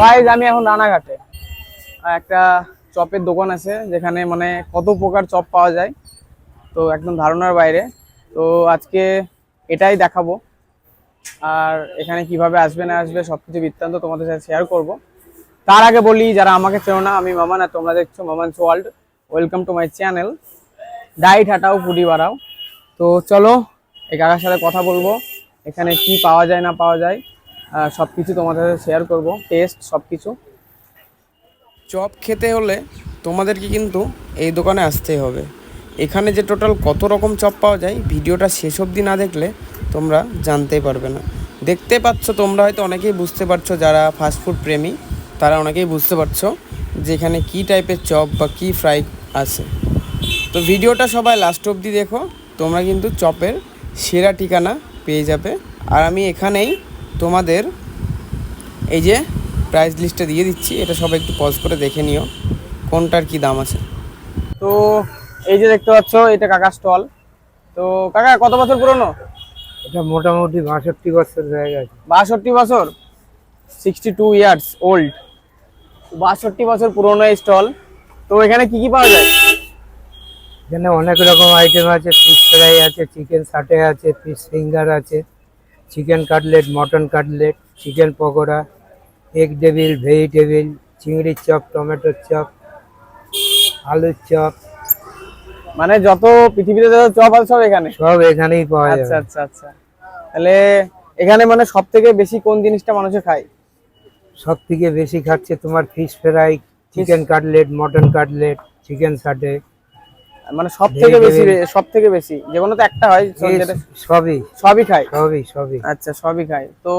Guys আমি এখন রানাঘাটে। একটা চপের দোকান আছে, যেখানে মানে কত প্রকার চপ পাওয়া যায়। তো একদম ধারণার বাইরে। তো আজকে এটাই দেখাবো। আর এখানে কীভাবে আসবে, না আসবে, সবকিছু বৃত্তান্ত তোমাদের সাথে শেয়ার করব। তার আগে বলি, যারা আমাকে চেনো না, আমি মামান আর তোমরা দেখছ Maman's world welcome to my channel diet হাটাও foodie বাড়াও। তো চলো, এই কাকার সাথে কথা বলব, এখানে কি পাওয়া যায়, না পাওয়া যায়। সব কিছু তোমাদের সাথে শেয়ার করব টেস্ট সব কিছু চপ খেতে হলে তোমাদেরকে কিন্তু এই দোকানে আসতেই হবে। এখানে যে টোটাল কত রকম চপ পাওয়া যায়, ভিডিওটা শেষ অবধি না দেখলে তোমরা জানতেই পারবে না। দেখতে পাচ্ছ তোমরা হয়তো অনেকেই বুঝতে পারছ, যারা ফাস্টফুড প্রেমী, তারা অনেকেই বুঝতে পারছ যে এখানে কী টাইপের চপ বা কী ফ্রাই আছে। তো ভিডিওটা সবাই লাস্ট অবধি দেখো, তোমরা কিন্তু চপের সেরা ঠিকানা পেয়ে যাবে। আর আমি এখানেই তোমাদের এই যে প্রাইস লিস্টটা দিয়ে দিচ্ছি এটা সবাই একটু পজ করে দেখে নিও কোনটার কি দাম আছে। তো এই যে দেখতে পাচ্ছ এটা কাকা স্টল তো কাকা কত বছর পুরনো? এটা মোটামুটি বাষট্টি বছর হয়ে গেছে বাষট্টি বছর? সিক্সটি টু ইয়ার্স ওল্ড বাষট্টি বছর পুরনো এই স্টল তো এখানে কি কি পাওয়া যায়? এখানে অনেক রকম আইটেম আছে ফিশ ফ্রাই আছে চিকেন সাটে আছে ফিশ ফিঙ্গার আছে। Chicken cutlet mutton cutlet chicken pakora egg table vegetable চিংড়ির চপ টমেটোর চপ আলুর চপ। মানে যত পৃথিবীতে যত চপ আছে সব এখানে? সব এখানেই পাওয়া যায় আচ্ছা আচ্ছা আচ্ছা। তাহলে এখানে মানে সব থেকে বেশি কোন জিনিসটা মানুষে খায়? সব থেকে বেশি খাচ্ছে তোমার fish fry chicken cutlet mutton cutlet chicken satay. মানে সব থেকে বেশি সব থেকে বেশি। যে কোনো তো একটা হয় সবই। সবই খায়? সবই সবই। আচ্ছা সবই খায়। তো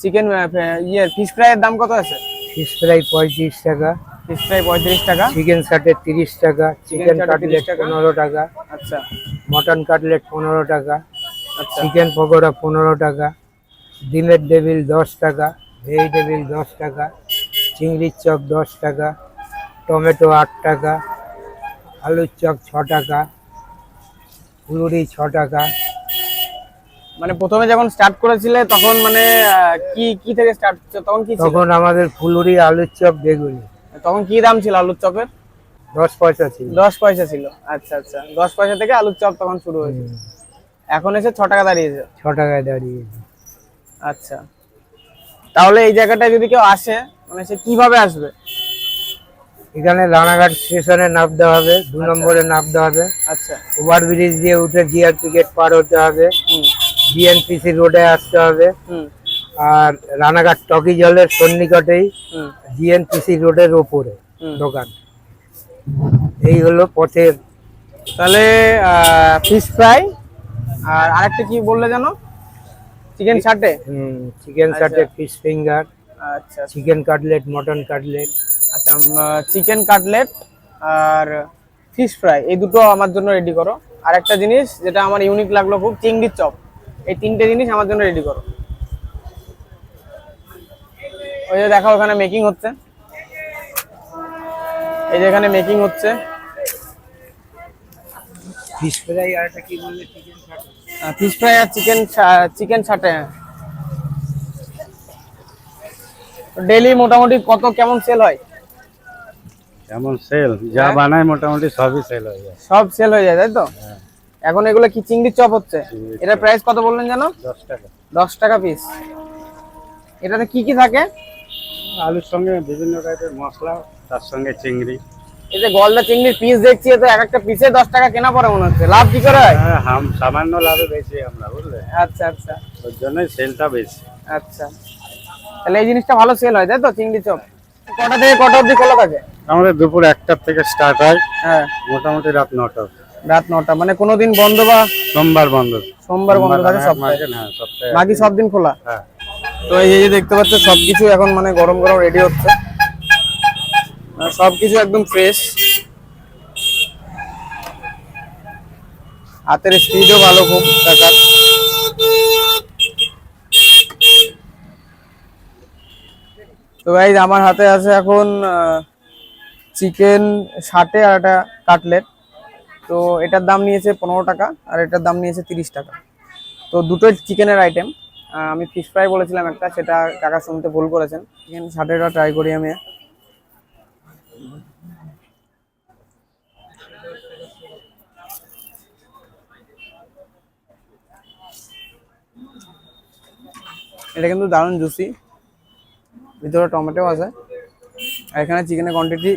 চিকেন ইয়ে ফিশ ফ্রাইয়ের দাম কত আছে? ফিশ ফ্রাই পঁয়ত্রিশ টাকা। ফিশ ফ্রাই পঁয়ত্রিশ টাকা? চিকেন সাটে তিরিশ টাকা। Chicken cutlet. পনেরো টাকা। আচ্ছা। মটন কাটলেট পনেরো টাকা। আচ্ছা। চিকেন পকোড়া পনেরো টাকা। ডিমের টেবিল দশ টাকা। ভেজ ভেজিটেবিল দশ টাকা। চিংড়ির চপ দশ টাকা। টমেটো আট টাকা। আলুর চপ ছ টাকা ফুলুরি ছ টাকা। মানে প্রথমে যখন স্টার্ট করেছিলে তখন মানে কি কি থেকে স্টার্ট তখন কি ছিল? তখন আমাদের ফুলুরি আলুর চপ বেগুনি। তখন কি দাম ছিল আলুর চপের দশ পয়সা ছিল। দশ পয়সা ছিল। আচ্ছা আচ্ছা। দশ পয়সা থেকে আলুর চপ তখন শুরু হয়েছে। এখন এসে ছ টাকা দাঁড়িয়েছে। ছ টাকায় দাঁড়িয়ে আচ্ছা। তাহলে এই জায়গাটায় যদি কেউ আসে মানে সে কীভাবে আসবে? এখানে রানাঘাট স্টেশনে নামতে হবে দু নম্বরে নামতে হবে। আচ্ছা। ওভার ব্রিজ দিয়ে উঠে জিআরপি গেট পার হতে হবে। হুম। বিএনপিসি রোডে আসতে হবে। আর রানাঘাট টকি জলের সন্নিকটেই হুম। জিএনপিসি রোডের ওপরে দোকান। এই হলো পথের তাহলে ফিশ ফ্রাই আর আরেকটা কি বললে যেন? চিকেন সাটে চিকেন সাটে আচ্ছা। ফিশ ফিঙ্গার আচ্ছা। চিকেন কাটলেট মটন কাটলেট আচ্ছা চিকেন কাটলেট আর ফিশ ফ্রাই এই দুটো আমার জন্য রেডি করো। আর একটা জিনিস যেটা আমার ইউনিক লাগল খুব চিংড়ির চপ। এই তিনটে জিনিস আমার জন্য রেডি করো। ওই যে দেখো ওখানে মেকিং হচ্ছে। এই যে এখানে মেকিং হচ্ছে। ফিশ ফ্রাই আর একটা কি বললে চিকেন ফিশ ফ্রাই আর চিকেন চিকেন সাটে ডেলি মোটামুটি কত কেমন সেল হয়? এমন সেল যা হ্যাঁ। বানায় মোটামুটি সবই সেল হয়ে যায়। সব সেল হয়ে যায় তাই তো? এখন এগুলো কি চিংড়ির চপ হচ্ছে? এটার প্রাইস কত বললেন জানো দশ টাকা। দশ টাকা পিস এটাতে কি কি থাকে? আলুর সঙ্গে বিভিন্ন টাইপের মশলা তার সঙ্গে চিংড়ি। এই যে গলদা চিংড়ির পিস দেখছি তো এক একটা পিসে দশ টাকা কেনা পড়ে মনে হচ্ছে। লাভ কি করে হয়? হ্যাঁ হাম সামান্য লাভে বেশি আমরা বুঝলে? আচ্ছা আচ্ছা। ওর জন্যই সেলটা বেশি। আচ্ছা। তাহলে এই জিনিসটা ভালো সেল হয় তাই তো চিংড়ি চপ? কটা থেকে কটা অবধি খোলা থাকে? আমাদের দুপুর একটার থেকে স্টার্ট হয়। হ্যাঁ। মোটামুটি রাত নটা রাত নটা মানে কোনোদিন বন্ধ বা? সোমবার বন্ধ। সোমবার বন্ধ থাকে সপ্তাহে। মার্কেট, হ্যাঁ সপ্তাহে বাকি সব দিন খোলা? হ্যাঁ। তো এই যে দেখতে পাচ্ছ সবকিছু এখন মানে গরম গরম রেডি হচ্ছে। সবকিছু একদম ফ্রেশ হাতের স্পিডও ভালো খুব টাকার। তো গাইজ আমার হাতে আছে এখন চিকেন ষাটে আর একটা কাটলেট। তো এটার দাম নিয়েছে পনেরো টাকা আর এটার দাম নিয়েছে তিরিশ টাকা। তো দুটোই চিকেনের আইটেম আমি ফিশ ফ্রাই বলেছিলাম একটা, সেটা কাকা শুনতে ভুল করেছেন। চিকেন ষাটেরটা ট্রাই করি আমি। এটা কিন্তু দারুণ জুসি ভিতরে টমেটো আছে। এখানে চিকেনের কোয়ান্টিটি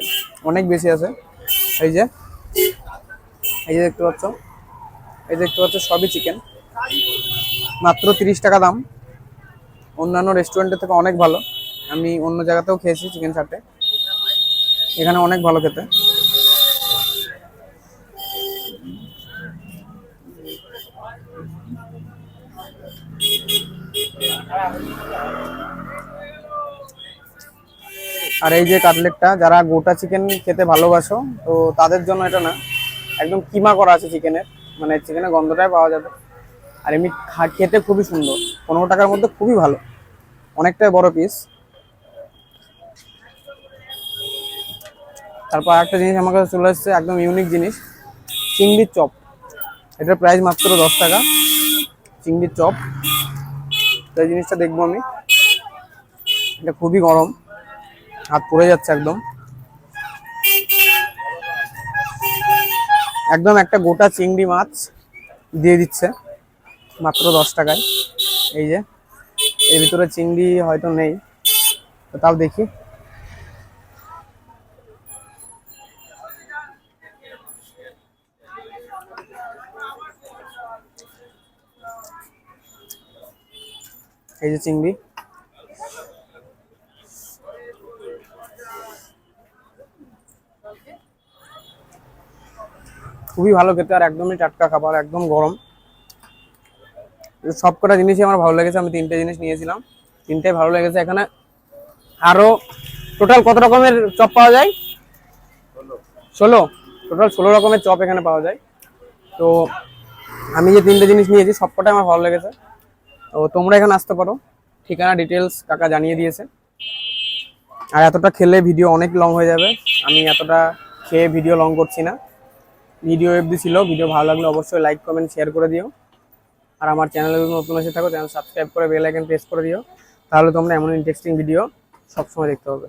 অনেক বেশি আছে। এই যে এই যে দেখতে পাচ্ছ, এই দেখতে পাচ্ছ সবই চিকেন মাত্র তিরিশ টাকা দাম। অন্যান্য রেস্টুরেন্টের থেকে অনেক ভালো। আমি অন্য জায়গাতেও খেয়েছি চিকেন চাটে এখানে অনেক ভালো খেতে। আর এই যে কাটলেটটা, যারা গোটা চিকেন খেতে ভালোবাসো, তো তাদের জন্য এটা না, একদম কিমা করা আছে চিকেনের মানে চিকেনের গন্ধটাই পাওয়া যাবে। আর এমনি খেতে খুবই সুন্দর, পনেরো টাকার মধ্যে খুবই ভালো, অনেকটাই বড় পিস তারপর একটা জিনিস আমার কাছে চলে এসেছে একদম ইউনিক জিনিস, চিংড়ির চপ। এটার প্রাইস মাত্র দশ টাকা, চিংড়ির চপ। এই জিনিসটা দেখব আমি। এটা খুবই গরম। হাত পড়ে যাচ্ছে একদম। একদম একটা গোটা চিংড়ি মাছ দিয়ে দিচ্ছে, মাত্র দশ টাকায়। এই যে, এর ভিতরে চিংড়ি হয়তো নেই তাও দেখি। এই যে চিংড়ি। খুবই ভালো খেতে আর একদমই টাটকা খাবার, একদম গরম। সব কটা জিনিসই আমার ভালো লেগেছে, আমি তিনটে জিনিস নিয়েছিলাম। তিনটাই ভালো লেগেছে। এখানে আরও টোটাল কত রকমের চপ পাওয়া যায়? ষোলো। টোটাল ষোলো রকমের চপ এখানে পাওয়া যায়। তো আমি যে তিনটে জিনিস নিয়েছি, সবকটাই আমার ভালো লেগেছে। তো তোমরা এখানে আসতে পারো। ঠিকানা ডিটেলস কাকা জানিয়ে দিয়েছে। আর এতটা খেলে ভিডিও অনেক লং হয়ে যাবে। আমি এতটা খেয়ে ভিডিও লং করছি না। ভিডিও এফডি ছিল, ভিডিও ভালো লাগলে অবশ্যই লাইক কমেন্ট শেয়ার করে দিও। আর আমার চ্যানেলে যদি নতুন এসে থাকো চ্যানেল সাবস্ক্রাইব করে বেল আইকন প্রেস করে দিও। তাহলে তোমরা এমন ইন্টারেস্টিং ভিডিও সবসময় দেখতে পাবে।